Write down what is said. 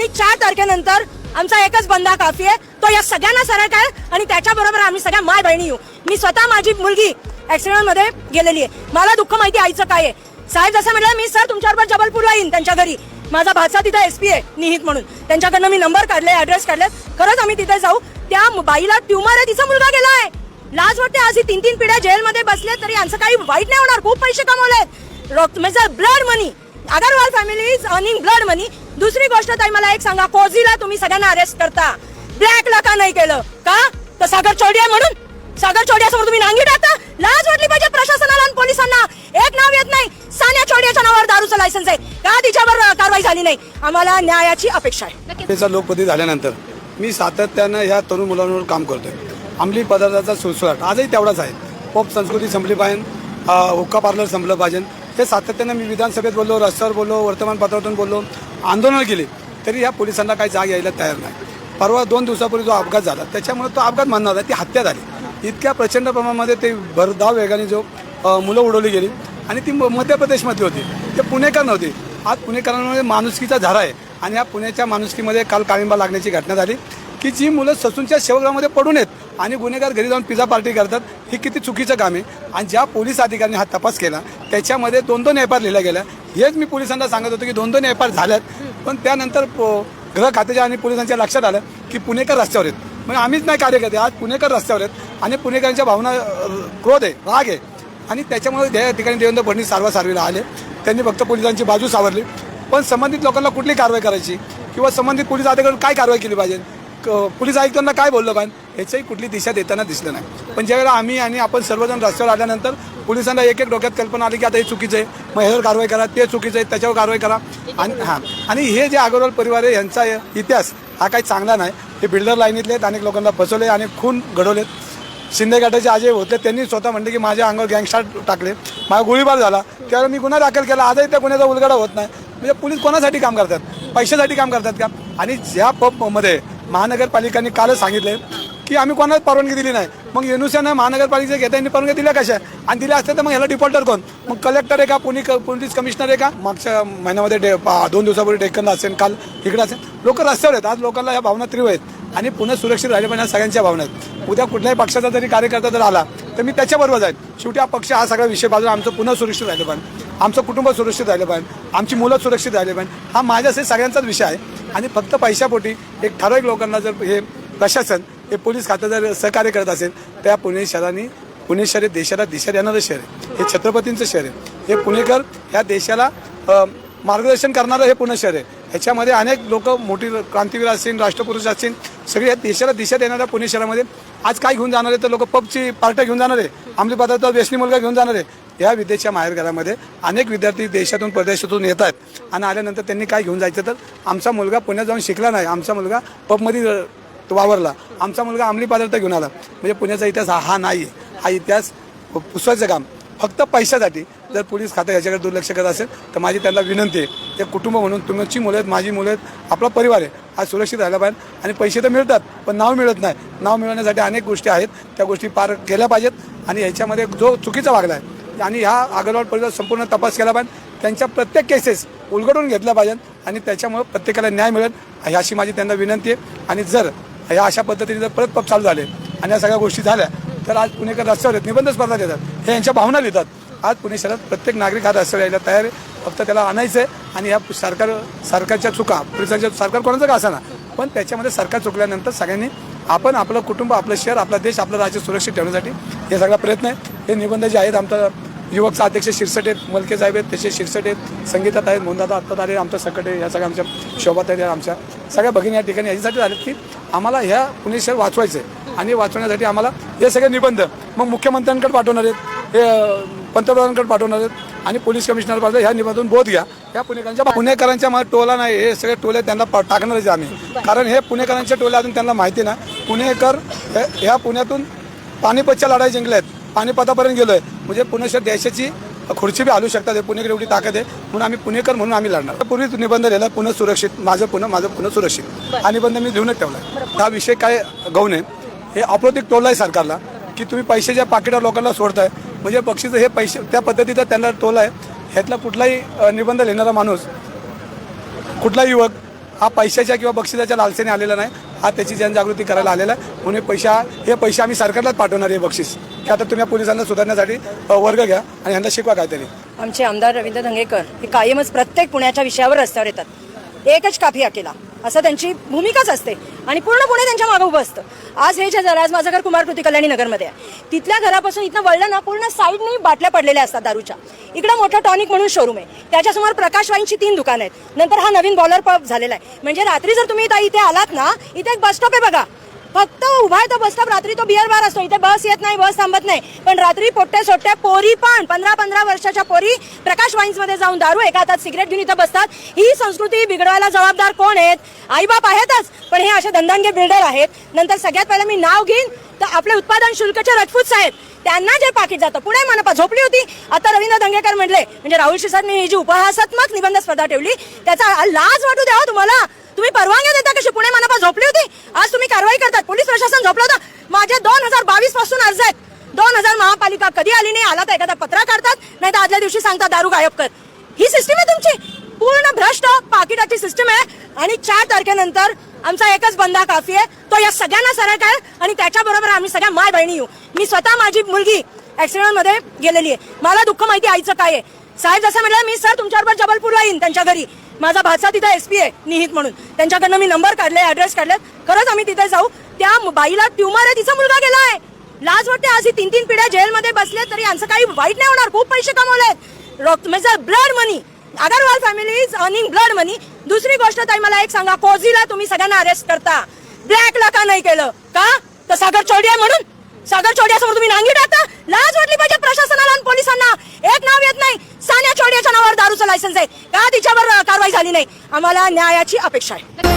आणि चार तारखेनंतर आमचा एकच बंदा काफी आहे. तो या सगळ्यांना सरळ काय? आणि त्याच्याबरोबर आम्ही सगळ्या माय बहिणी येऊ. मी स्वतः माझी मुलगी ॲक्सिडेंटमध्ये गेलेली आहे. मला दुःख माहिती आईचं काय आहे. साहेब जसं म्हटलं मी सर तुमच्याबरोबर जबलपूरला येईन त्यांच्या घरी. माझा भाचा तिथे एसपी आहे निहित म्हणून. त्यांच्याकडनं मी नंबर काढले ऍड्रेस काढले. खरंच आम्ही तिथे जाऊ. त्या बाईला ट्युमर आहे तिचा मुलगा गेला आहे. लाज वाटते आज ही तीन तीन पिढ्या जेलमध्ये बसले तरी यांचं काही वाईट नाही होणार. खूप पैसे कमवले आहेत. म्हणजे blood money Agarwal family is earning blood money दुसरी गोष्ट ताई मला एक सांगा कोझीला तुम्ही सगळ्यांना अरेस्ट करता. ब्लॅकला का नाही केलं? का? तर सागर चोडी आहे म्हणून. सागर चोडियासमोर तुम्ही नांगी टाकता. लाज वाटली पाहिजे प्रशासनाला आणि पोलिसांना. एक नाव येत नाही. सान्या चोडियाच्या नावावर दारूचं लायसन्स आहे. का तिच्यावर कारवाई झाली नाही? आम्हाला न्यायाची अपेक्षा आहे. त्याचा लोकपती झाल्यानंतर मी सातत्यानं ह्या तरुण मुलांवर काम करतोय. अंमली पदार्थाचा सुळसुळाट. आजही तेवढाच आहे. पॉप संस्कृती संपली पाहिजे. हुक्का पार्लर संपलं पाहिजे. हे सातत्यानं मी विधानसभेत बोललो रस्त्यावर बोललो वर्तमानपत्रातून बोललो. आंदोलन केले तरी ह्या पोलिसांना काही जाग यायला तयार नाही. परवा दोन दिवसापूर्वी जो अपघात झाला त्याच्यामुळे तो अपघात म्हणणार आहे ती हत्या झाली. इतक्या प्रचंड प्रमाणामध्ये ते भरधाव वेगाने जो मुलं उडवली गेली आणि ती म- मध्य प्रदेशमधली होती. ते पुणेकर नव्हते. आज पुणेकरांमध्ये माणुसकीचा झारा आहे आणि या पुण्याच्या माणुसकीमध्ये काल काळिंबा लागण्याची घटना झाली की जी मुलं ससूनच्या सेवग्रामध्ये पडून येत आणि गुन्हेगार घरी जाऊन पिझ्झा पार्टी करतात हे किती चुकीचं काम आहे. आणि ज्या पोलीस अधिकाऱ्यांनी हा तपास केला त्याच्यामध्ये दोन दोन एफ आर लिहिल्या गेल्या. हेच मी पोलिसांना सांगत होतो की दोन दोन एफ आर झाल्यात. पण त्यानंतर गृह खात्याच्या आणि पोलिसांच्या लक्षात आलं की पुणेकर रस्त्यावर आहेत. मग आम्हीच नाही कार्यकर्ते आज पुणेकर रस्त्यावर आहेत आणि पुणेकरांच्या भावना क्रोध आहे राग आहे. आणि त्याच्यामुळे त्या ठिकाणी देवेंद्र फडणवीस सारवासारवीला आले. त्यांनी फक्त पोलिसांची बाजू सावरली. पण संबंधित लोकांना कुठली कारवाई करायची? किंवा संबंधित पोलीस अधिकारी काय कारवाई केली पाहिजे? क- पोलीस आयुक्तांना काय बोललं पाहिजे? याचंही कुठली दिशा देताना दिसलं नाही. पण ज्यावेळेला आम्ही आणि आपण सर्वजण रस्त्यावर आल्यानंतर पोलिसांना एक एक डोक्यात कल्पना आली की आता हे चुकीचं आहे. मग ह्यावर कारवाई करा ते चुकीचं आहे त्याच्यावर कारवाई करा. आणि हां. आणि हे जे अगरवाल परिवार आहे यांचा इतिहास हा काही चांगला नाही. हे बिल्डर लाईनीतले आहेत अनेक लोकांना फसवले आणि खून घडवलेत. शिंदे गटाचे अजय होते त्यांनी स्वतः म्हणले की माझ्या अंगावर गँगस्टार टाकले. माझा गोळीबार झाला. त्यावर मी गुन्हा दाखल केला. आजही त्या गुन्ह्याचा उलगडा होत नाही. म्हणजे पोलीस कोणासाठी काम करतात? पैशासाठी काम करतात का? आणि ज्या पबमध्ये महानगरपालिकांनी कालच सांगितले की आम्ही कोणाला परवानगी दिली नाही. मग युनुसेनं महानगरपालिकेच्या घेता यांनी परवानगी दिल्या कशा? आणि दिल्या असत्या तर मग ह्याला डिफॉल्टर कोण? मग कलेक्टर आहे का पुणे पोलीस कमिशनर आहे का? मागच्या महिन्यामध्ये डे दोन दिवसापूर्वी डेक्कनला असेल काल इकडे असेल. लोक रस्त्यावर आहेत. आज लोकांना या भावना तीव्र आहेत. आणि पुन्हा सुरक्षित राहिले पाहिजे या सगळ्यांच्या भावना आहेत. उद्या कुठल्याही पक्षाचा जरी कार्यकर्ता जर आला तर मी त्याच्याबरोबर जाईल. शेवटी हा पक्ष हा सगळा विषय बाजूला आमचं पुन्हा सुरक्षित राहिलं पाहिजे. आमचं कुटुंब सुरक्षित राहिलं पाहिजे. आमची मुलं सुरक्षित राहिले पाहिजे. हा माझ्यासाठी सगळ्यांचाच विषय आहे. आणि फक्त पैशापोटी एक ठराविक लोकांना जर हे प्रशासन हे पोलीस खातं जर सहकार्य करत असेल त्या पुणे शहराने पुणे शहर हे देशाला दिशा देणारं शहर आहे. हे छत्रपतींचं शहर आहे. हे पुणेकर ह्या देशाला मार्गदर्शन करणारं हे पुणे शहर आहे. ह्याच्यामध्ये अनेक लोक मोठी क्रांतीवीर असतील राष्ट्रपुरुष असतील सगळे या देशाला दिशा देणाऱ्या पुणे शहरामध्ये. आज काय घेऊन जाणार आहे तर लोक पबची पार्ट्या घेऊन जाणार आहे आमली पदार्थ व्यसनी मुलगा घेऊन जाणार आहे. या विद्येच्या माहेरघरामध्ये अनेक विद्यार्थी देशातून परदेशातून येत आहेत. आणि आल्यानंतर त्यांनी काय घेऊन जायचं तर आमचा मुलगा पुण्यात जाऊन शिकला नाही. आमचा मुलगा पबमध्ये तो वावरला. आमचा मुलगा अंमली पदार्थ घेऊन आला. म्हणजे पुण्याचा इतिहास हा नाही हा इतिहास पुसवायचं काम. फक्त पैशासाठी जर पोलीस खातं याच्याकडे दुर्लक्ष करत असेल तर माझी त्यांना विनंती आहे. ते कुटुंब म्हणून तुमची मुलं आहेत माझी मुलं आहेत आपला परिवार आहे. हा सुरक्षित राहिला पाहिजे आणि पैसे तर मिळतात पण नाव मिळत नाही. नाव मिळवण्यासाठी अनेक गोष्टी आहेत. त्या गोष्टी पार केल्या पाहिजेत आणि ह्याच्यामध्ये जो चुकीचा वागला आहे आणि ह्या अगरवाल परिवार संपूर्ण तपास केला पाहिजे. त्यांच्या प्रत्येक केसेस उलगडून घेतल्या पाहिजेत आणि त्याच्यामुळे प्रत्येकाला न्याय मिळेल अशी माझी त्यांना विनंती आहे. आणि जर या अशा पद्धतीने जर परत पब चालू झाले आणि या सगळ्या गोष्टी झाल्या तर आज पुणेकर रस्त्यावर आहेत. निबंध स्पर्धा देतात. हे यांच्या भावना लिहितात. आज पुणे शहरात प्रत्येक नागरिक हा रस्त्यावर यायला तयार आहे. फक्त त्याला आणायचं आहे आणि या सरकार सरकारच्या चुका पोलिसांच्या सरकार कोणाचं का असाना? पण त्याच्यामध्ये सरकार चुकल्यानंतर सगळ्यांनी आपण आपलं कुटुंब आपलं शहर आपला देश आपलं राज्य सुरक्षित ठेवण्यासाठी हे सगळा प्रयत्न आहे. हे निबंध जे आहेत आमचा युवकचा अध्यक्ष शिरसट आहेत मलके साहेब आहेत त्याचे शिरसट आहेत संगीतात आहेत मोंदाता आत्तात आले आमच्या आहे या सगळ्या आमच्या शोभात आहेत आमच्या सगळ्या भगिनी या ठिकाणी याच्यासाठी आलेत की आम्हाला ह्या पुणे शहर वाचवायचं आहे आणि वाचवण्यासाठी आम्हाला हे सगळे निबंध मग मुख्यमंत्र्यांकडे पाठवणार आहेत हे पंतप्रधानांकडे पाठवणार आहेत आणि पोलीस कमिशनर पाठवणार ह्या निबंधून बोध घ्या. या पुणेकरांच्या पुणेकरांच्या मला टोला नाही हे सगळे टोले त्यांना टाकणारच आम्ही. कारण हे पुणेकरांचे टोले अजून त्यांना माहिती ना. पुणेकर हे- ह्या पुण्यातून पानिपतच्या लढाई जिंकल्या आहेत पानिपतापर्यंत गेलोय. म्हणजे पुणे शहर देशाची खुर्ची बी हलू शकतात हे पुणेकर एवढी ताकद आहे. म्हणून आम्ही पुणेकर म्हणून आम्ही लढणार. पूर्वीच निबंध लिहिला पुणे सुरक्षित माझं पुणे माझं पुणे सुरक्षित. हा निबंध मी लिहूनच ठेवला. हा विषय काय गौण आहे? हे अप्रतिक टोल आहे सरकारला की तुम्ही पैशाच्या पाकिटावर लोकांना सोडताय म्हणजे बक्षीचं हे पैसे त्या पद्धतीचा त्यांना टोल आहे ह्यातला कुठलाही निबंध लिहिणारा माणूस कुठला युवक हा पैशाच्या किंवा बक्षिसाच्या लालसेने आलेला नाही. हा त्याची जनजागृती करायला आलेला आहे. म्हणून पैसा हे पैसे आम्ही सरकारलाच पाठवणार आहे बक्षीस. की आता तुम्ही पोलिसांना सुधारण्यासाठी वर्ग घ्या आणि यांना शिकवा काहीतरी. आमचे आमदार रवींद्र धंगेकर हे कायमच प्रत्येक पुण्याच्या विषयावर रस्त्यावर येतात. एकच काफिया केला असं त्यांची भूमिकाच असते. आणि पूर्ण पुणे त्यांच्या मागं उभं असतं. आज हे जे जरा आज माझं घर कुमार कृती कल्याणी नगरमध्ये आहे. तिथल्या घरापासून इथनं वळलं ना पूर्ण साईडनी बाटल्या पडलेल्या असतात दारूच्या. इकडं मोठं टॉनिक म्हणून शोरूम आहे. त्याच्यासमोर प्रकाश वाईनची तीन दुकानं आहेत. नंतर हा नवीन बॉलर पब झालेला आहे. म्हणजे रात्री जर तुम्ही इथं- इथे आलात ना इथे एक बस स्टॉप आहे बघा. फक्त उभा आहे तो बसस्टॉप रात्री तो बिअर बार असतो. इथे बस येत नाही बस थांबत नाही. पण रात्री पोट्टे सोट्टे पोरी पण पंधरा पंधरा वर्षाच्या पोरी प्रकाश वाईन्समध्ये जाऊन दारू एका हातात सिगरेट घेऊन इथं बसतात. ही संस्कृती बिघडवायला जबाबदार कोण आहेत? आईबाप आहेतच पण हे असे धंदांगे बिल्डर आहेत. नंतर सगळ्यात पहिलं मी नाव घेईन तर आपले उत्पादन शुल्कचे रजपूत साहेब त्यांना जे पाकिट जातं. पुढे मनपा झोपली होती. आता रवींद्र दंगेकर म्हटले म्हणजे राहुल शिसादने ही जी उपहासात्मक निबंध स्पर्धा ठेवली त्याचा लाज वाटू द्यावा हो तुम्हाला. तुम्ही परवानगी देता कशी? पुणे मनपा झोपली होती? आज तुम्ही कारवाई करतात. पोलीस प्रशासन झोपलं होतं. माझे दोन हजार बावीसपासून अर्ज आहेत. दोन हजार महापालिका कधी आली नाही? आला तर एखादा पत्रा काढतात नाही तर आदल्या दिवशी सांगतात दारू गायब कर. ही सिस्टीम आहे तुमची. पूर्ण भ्रष्ट पाकिटाची सिस्टीम आहे. आणि चार तारखेनंतर आमचा एकच बंदा काफी आहे. तो या सगळ्यांना सरळ आहे आणि त्याच्याबरोबर आम्ही सगळ्या माय बहिणी येऊ. मी स्वतः माझी मुलगी ऍक्सिडेंटमध्ये गेलेली आहे. मला दुःख माहिती आईचं काय आहे. साहेब जसं म्हटलं मी सर तुमच्याबरोबर जबलपूरला येईन त्यांच्या घरी. माझा भाचा तिथे एसपी आहे निहित म्हणून. त्यांच्याकडनं मी नंबर काढले ऍड्रेस काढले खरंच आम्ही तिथे जाऊ. त्या बाईला ट्युमर आहे तिचा मुलगा आहे लाज वाटते आज ही तीन तीन पिढ्या जेलमध्ये बसले तरी यांचं काही वाईट नाही होणार. खूप पैसे कमवलेत. रॉक म्हणजे blood money Agarwal family is earning blood money दुसरी गोष्ट ताई मला एक सांगा. कोझीला तुम्ही सगळ्यांना अरेस्ट करता. ब्लॅकला का नाही केलं? का? तर सागर चोडिया म्हणून. सागर चौडियासमोर तुम्ही नांगी टाकता. लाज वाटली पाहिजे प्रशासनाला आणि पोलिसांना. एक नाव येत नाही. सान्या चौडियाच्या नावावर दारूचं लायसन्स आहे. का तिच्यावर कारवाई झाली नाही? आम्हाला न्यायाची अपेक्षा आहे.